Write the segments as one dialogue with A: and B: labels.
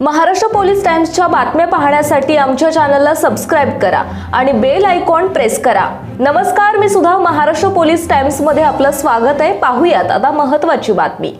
A: Maharashtra police टाइम्सच्या बातम्या पाहण्यासाठी आमच्या चॅनलला सबस्क्राईब करा आणि बेल आयकॉन प्रेस करा. नमस्कार मी सुद्धा महाराष्ट्र पोलीस टाइम्समध्ये आपलं स्वागत आहे. पाहूयात आता महत्वाची बातमी.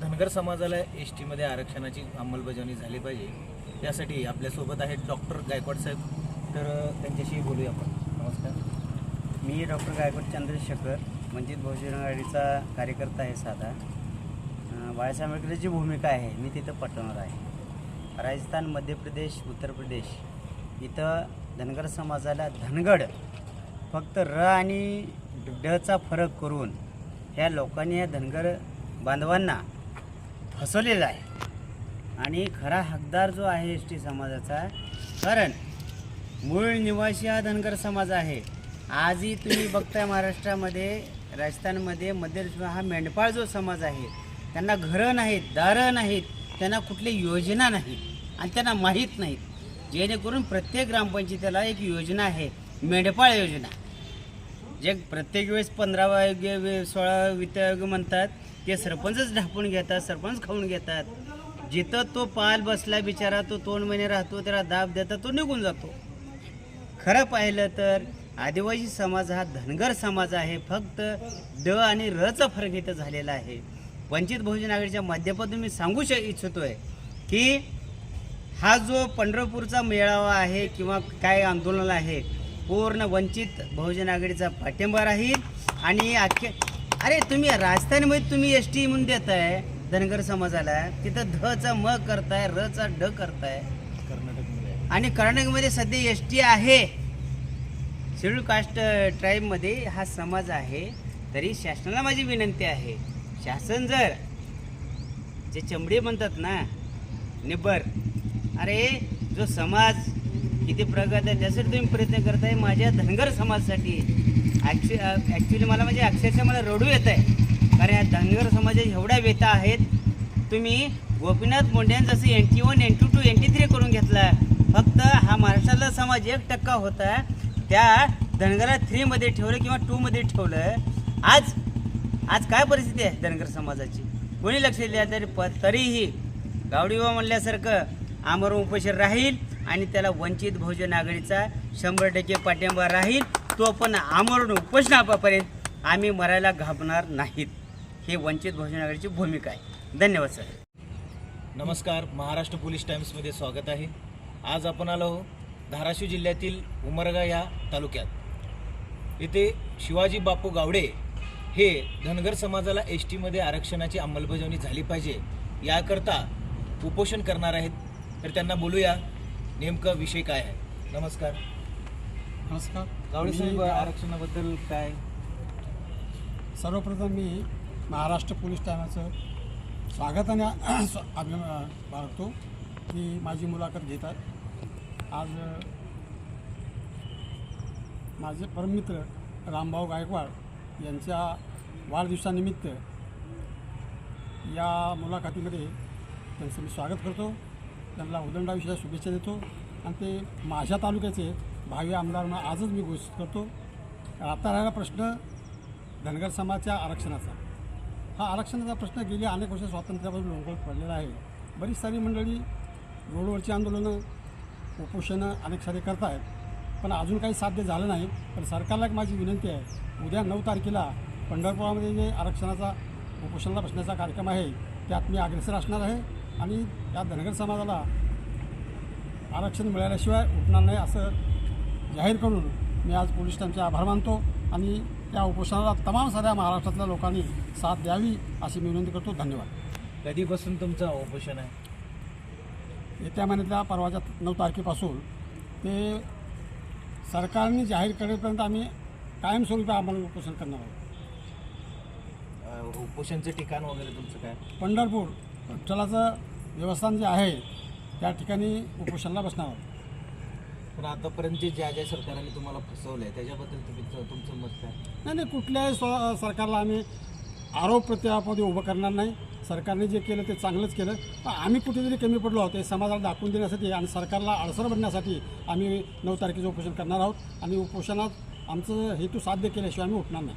B: धनगर समाजाला एस टीमध्ये आरक्षणाची अंमलबजावणी झाली पाहिजे यासाठी आपल्यासोबत आहेत डॉक्टर गायकवाड साहेब. तर त्यांच्याशी बोलूया आपण. नमस्कार.
C: मी डॉक्टर गायकवाड चंद्रशेखर वंचित बहुजन आघाडीचा कार्यकर्ता आहे साधा. बाळासाहेब आंबेडकरची भूमिका आहे. मी तिथं पटवणार आहे. राजस्थान मध्य प्रदेश उत्तर प्रदेश. इथं धनगर समाजाला धनगड फक्त र आणि डचा फरक करून ह्या लोकांनी या धनगर बांधवांना फसवलेलं आहे. आणि खरा हकदार जो आहे एस टी समाजाचा कारण मूळ निवासी हा धनगर समाज आहे. आजही तुम्ही बघताय महाराष्ट्रामध्ये राजस्थानमध्ये मध्य हा मेंढपाळ जो समाज आहे त्यांना घरं नाहीत दारं नाहीत त्यांना कुठली योजना नाहीत. आणि त्यांना माहीत नाहीत जेणेकरून प्रत्येक ग्रामपंचायतीला एक योजना आहे मेंढपाळ योजना. जे प्रत्येक वेळेस पंधरावा आयोग वे- सोळा वित्त आयोग म्हणतात ते सरपंचच ढापून घेतात सरपंच खाऊन घेतात. जिथं तो पाल बसला बिचारा तो दोन महिने राहतो त्याला दाब देतात तो निघून जातो. खरं पाहिलं तर आदिवासी समाज हा धनगर समाज आहे फक्त ड आणि रचा फरक इथं झालेला आहे. वंचित बहुजन आघाडीच्या माध्यमातून मी सांगू श आहे की हा जो पंढरपूरचा मेळावा आहे किंवा काय आंदोलन आहे पूर्ण वंचित बहुजन आघाडीचा पाठिंबा राहील आणि अख्खे अरे तुम्ही राजस्थानमध्ये तुम्ही एस टी म्हणून देताय धनगर समाजाला. तिथं धचा म करताय रचा ड करताय.
B: कर्नाटकमध्ये. आहे.
C: आणि कर्नाटकमध्ये सध्या एस टी आहे. शेड्यूल कास्ट ट्राईबमध्ये हा समाज आहे तरी शासनाला माझी विनंती आहे. शासन जर जे चमडे म्हणतात ना निब्बर अरे जो समाज किती प्रगत आहे त्यासाठी तुम्ही प्रयत्न करताय माझ्या धनगर समाजासाठी. ॲक्च्यु ॲक्च्युली मला म्हणजे अक्षरशः मला रडू येत आहे. कारण या धनगर समाजात एवढ्या व्यथा आहेत तुम्ही गोपीनाथ मुंडेन जसं N T one N two two N T three करून घेतला. फक्त हा महाराष्ट्रातला समाज एक टक्का होता त्या धनगरला थ्रीमध्ये ठेवलं किंवा टूमध्ये ठेवलं. आज आज काय परिस्थिती आहे धनगर समाजाची? कोणी लक्ष दिल्या तरी प तरीही गावडीवा म्हणल्यासारखं आमरण उपोषण राहील आणि त्याला वंचित बहुजन आघाडीचा शंभर टक्के पाठिंबा राहील तो पण आमरण उपोषणापर्यंत आम्ही मरायला घाबणार नाहीत. हे वंचित बहुजन आघाडीची भूमिका आहे. धन्यवाद सर.
B: नमस्कार महाराष्ट्र पोलीस टाईम्समध्ये स्वागत आहे. आज आपण आलो धाराशिव जिल्ह्यातील उमरगा या तालुक्यात. इथे शिवाजी बापू गावडे हे धनगर समाजाला एस टीमध्ये आरक्षणाची अंमलबजावणी झाली पाहिजे याकरता उपोषण करणार आहेत तर त्यांना बोलूया नेमकं विषय काय आहे? नमस्कार.
D: नमस्कार.
B: गावडे साहेब आरक्षणाबद्दल काय?
D: सर्वप्रथम मी महाराष्ट्र पोलीस ठाण्याचं स्वागताने स्व- अभिनंदन बाळगतो की माझी मुलाखत घेतात. आज माझे परममित्र रामभाऊ गायकवाड यांच्या वाढदिवसानिमित्त या मुलाखतीमध्ये त्यांचं मी स्वागत करतो. त्यांना उदंडाविषयी शुभेच्छा देतो. आणि ते माझ्या तालुक्याचे भावी आमदार म्हणून आजच मी घोषित करतो. आता राहिला प्रश्न धनगर समाजाच्या आरक्षणाचा. हा आरक्षणाचा प्रश्न गेली अनेक वर्ष स्वातंत्र्यापासून लोंगोळत पडलेला आहे. बरीच सारी मंडळी रोडवरची आंदोलनं उपोषणं अनेक सारे करत आहेत पण अजून काही साध्य झालं नाही. पण सरकारला एक माझी विनंती आहे. उद्या नऊ तारखेला पंढरपुरामध्ये जे आरक्षणाचा उपोषणाला बसण्याचा कार्यक्रम आहे त्यात मी अग्रेसर असणार आहे. आणि या धनगर समाजाला आरक्षण मिळाल्याशिवाय उठणार नाही असं जाहीर करून मी आज पोलीस स्टेशनचे आभार मानतो आणि या उपोषणाला तमाम साऱ्या महाराष्ट्रातल्या लोकांनी साथ द्यावी अशी मी विनंती करतो. धन्यवाद.
B: कधीपासून तुमचं उपोषण आहे?
D: येत्या महिन्यातल्या परवाच्या नऊ तारखेपासून ते सरकारने जाहीर करेपर्यंत आम्ही कायमस्वरूपी आम्हाला उपोषण करणार आहोत.
B: उपोषणचं ठिकाण वगैरे तुमचं काय?
D: पंढरपूर विठ्ठलाचं देवस्थान जे आहे त्या ठिकाणी उपोषणाला बसणार. आहोत
B: पण आतापर्यंत जे ज्या ज्या सरकारने तुम्हाला फसवलं आहे त्याच्याबद्दल तुम्ही तुमचं मत काय?
D: नाही नाही कुठल्याही स्व सरकारला आम्ही आरोप प्रत्यारोपामध्ये उभं करणार नाही. सरकारने जे केलं ते चांगलंच केलं. पण आम्ही कुठेतरी कमी पडलो आहोत ते समाजाला दाखवून देण्यासाठी आणि सरकारला अडसर बनण्यासाठी आम्ही नऊ तारखेचं उपोषण करणार आहोत. आणि उपोषणात आमचं हेतू साध्य केल्याशिवाय आम्ही उठणार नाही.